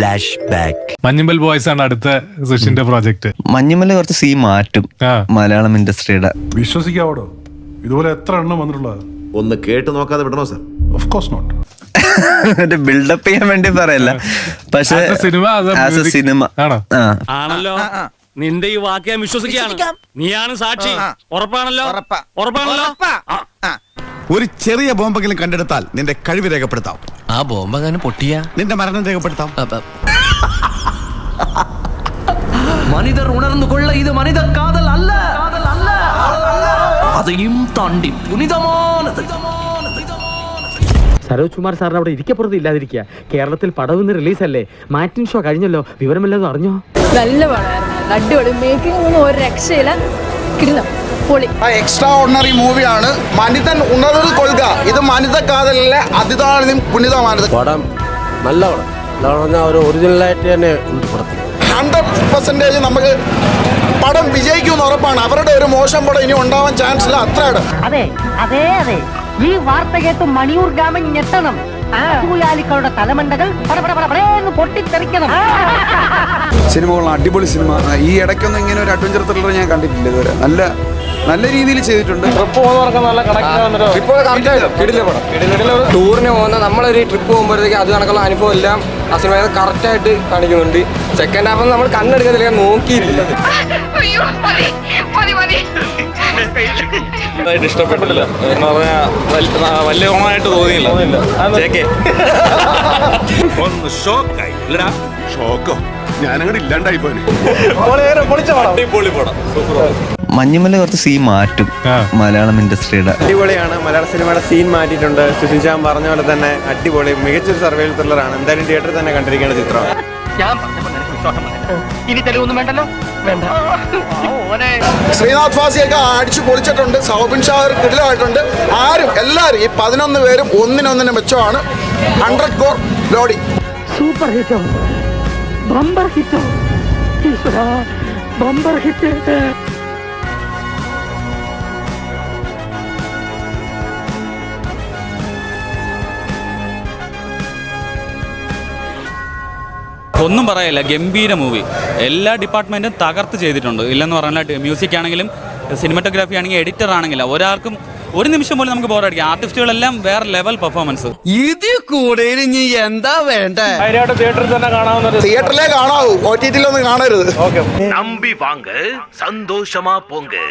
Flash back മഞ്ഞുമ്പൽ boys ആണ് അടുത്ത സുഷിന്റെ project മഞ്ഞുമല കുറച്ച് സീ മാറ്റും മലയാളം ഇൻഡസ്ട്രിയുടെ വിശ്വസിക്കാവടോ? ഇതുപോലെ എത്ര എണ്ണം വന്നിട്ടുള്ളത്? ഒന്ന് കേട്ട് നോക്കാതെ വിടണോ sir of course not build up ചെയ്യാൻ വേണ്ടി പറയല്ല. പക്ഷെ സിനിമ ആസ് എ. സിനിമ ആണല്ലോ. നിന്റെ ഈ വാക്ക് ഞാൻ വിശ്വസിക്കുകയാണ്. നീയാണ് സാക്ഷി. ഉറപ്പാണല്ലോ. ഉറപ്പാണല്ലോ. ഒരു ചെറിയ ബോംബെങ്കിലും കണ്ടെടുത്താൽ നിന്റെ കഴിവ് രേഖപ്പെടുത്താം ആ ബോംബെങ്ങാനും പൊട്ടിയ നിന്റെ മരണം രേഖപ്പെടുത്താം மனிதர் உணர்ந்து கொள்ள இது மனித காதல் அல்ல காதல் அல்ல அதையும் தாண்டி புனிதமானது സരോജ് കുമാർ സാറിന് അവിടെ ഇരിക്കപ്പുറത്ത് ഇല്ലാതിരിക്കുക കേരളത്തിൽ പടവുന്ന് റിലീസല്ലേ മാറ്റിൻ ഷോ കഴിഞ്ഞല്ലോ വിവരമില്ലെന്ന് അറിഞ്ഞോ നല്ല പടമായിരുന്നു അടിപൊളി മേക്കിംഗ് ഒന്നും ഒരു രക്ഷയില്ല കിടിലം പൊളി. എക്സ്ട്രാ ഓർഡിനറി മൂവിയാണ് മനിതൻ ഉണർവ് കൊൽക ഇത് മനിത കാതലിലെ അതിതാനും പുനിതമാനത് പടം നല്ല പടം പറഞ്ഞാൽ ഒരു ഒറിജിനലായിട്ട് തന്നെ ഹൺഡ്രഡ് പെർസെന്റേജ് നമുക്ക് പടം വിജയിക്കുമെന്ന് ഉറപ്പാണ്. അവരുടെ ഒരു മോശം പടം ഇനി ഉണ്ടാവാൻ ചാൻസ് ഇല്ല. അത്രയാണ്. അതെ അതെ അതെ. ഈ വാർത്ത കേട്ട് മണിയൂർ ഗ്രാമം ഞെട്ടണം. ൂയാലിക്കളുടെ തലമണ്ടകൾ പൊട്ടിത്തെറിക്കണം. സിനിമകളാണ് അടിപൊളി സിനിമ. ഈ ഇടയ്ക്കൊന്നും ഇങ്ങനെ ഒരു അഡ്വഞ്ചർ ത്രില്ലർ ഞാൻ കണ്ടിട്ടില്ല ഇതുവരെ. നല്ല നല്ല രീതിയിൽ ചെയ്തിട്ടുണ്ട്. ടൂറിന് പോകുന്ന നമ്മളൊരു ട്രിപ്പ് പോകുമ്പോഴത്തേക്ക് അത് കണക്കുള്ള അനുഭവം എല്ലാം ആ സിനിമ കറക്റ്റ് ആയിട്ട് കാണിക്കുന്നുണ്ട്. സെക്കൻഡ് ഹാഫ് നമ്മൾ കണ്ണെടുക്കത്തില്ല നോക്കിയിട്ടില്ല. ഇഷ്ടപ്പെട്ടില്ല. എന്ന് പറഞ്ഞാൽ വലിയ ഓണമായിട്ട് തോന്നിയില്ല. ഒന്ന് ഷോക്കായി. ഇല്ലടാ. ഷോക്കോ? ഞാനങ്ങോട്ട് ഇല്ലാണ്ടായി പോയി അടിപൊളി പടം. സൂപ്പർ മഞ്ഞുമല കുറച്ച് സീൻ മാറ്റും. മലയാളം ഇൻഡസ്ട്രിയുടെ അടിപൊളിയാണ്. മലയാള സിനിമയുടെ സീൻ മാറ്റിയിട്ടുണ്ട്. സുശീൽ ശ്യാം പറഞ്ഞ പോലെ തന്നെ അടിപൊളി. മികച്ചൊരു സർവൈവൽ ത്രില്ലറാണ് എന്തായാലും തിയേറ്ററിൽ തന്നെ കണ്ടിരിക്കേണ്ട ചിത്രം. ഇനി തെളിവൊന്നും വേണ്ടല്ലോ? വേണ്ട. ശ്രീനാഥ് ഫാസിയൊക്കെ അടിച്ചു പൊളിച്ചിട്ടുണ്ട്. സൗബിൻ ഷാർ കിടിലായിട്ടുണ്ട് ആരും എല്ലാരും ഈ പതിനൊന്ന് പേരും ഒന്നിനൊന്നിന് മെച്ചമാണ്. ഹൺഡ്രഡ് കോർ ലോഡി. സൂപ്പർ ഹിറ്റോ ബമ്പർ ഹിറ്റോ ബമ്പർ ഹിറ്റ് ഒന്നും പറയില്ല ഗംഭീര മൂവി എല്ലാ ഡിപ്പാർട്ട്മെന്റും തകർത്ത് ചെയ്തിട്ടുണ്ട്. ഇല്ലെന്ന് പറഞ്ഞാൽ മ്യൂസിക് ആണെങ്കിലും സിനിമറ്റോഗ്രാഫി ആണെങ്കിലും എഡിറ്റർ ആണെങ്കിലും. ഒരാൾക്കും ഒരു നിമിഷം പോലും നമുക്ക് ബോറടിക്കാം ആർട്ടിസ്റ്റുകളെല്ലാം വേറെ ലെവൽ പെർഫോമൻസ് ഇത് കൂടെ ഇനി എന്താ വേണ്ടേ? തിയേറ്ററിൽ തന്നെ കാണാവുന്ന തിയേറ്ററിലേ കാണാവൂ. കാണരുത്. നമ്പി വാങ്ങ് സന്തോഷമാ പോങ്ക്.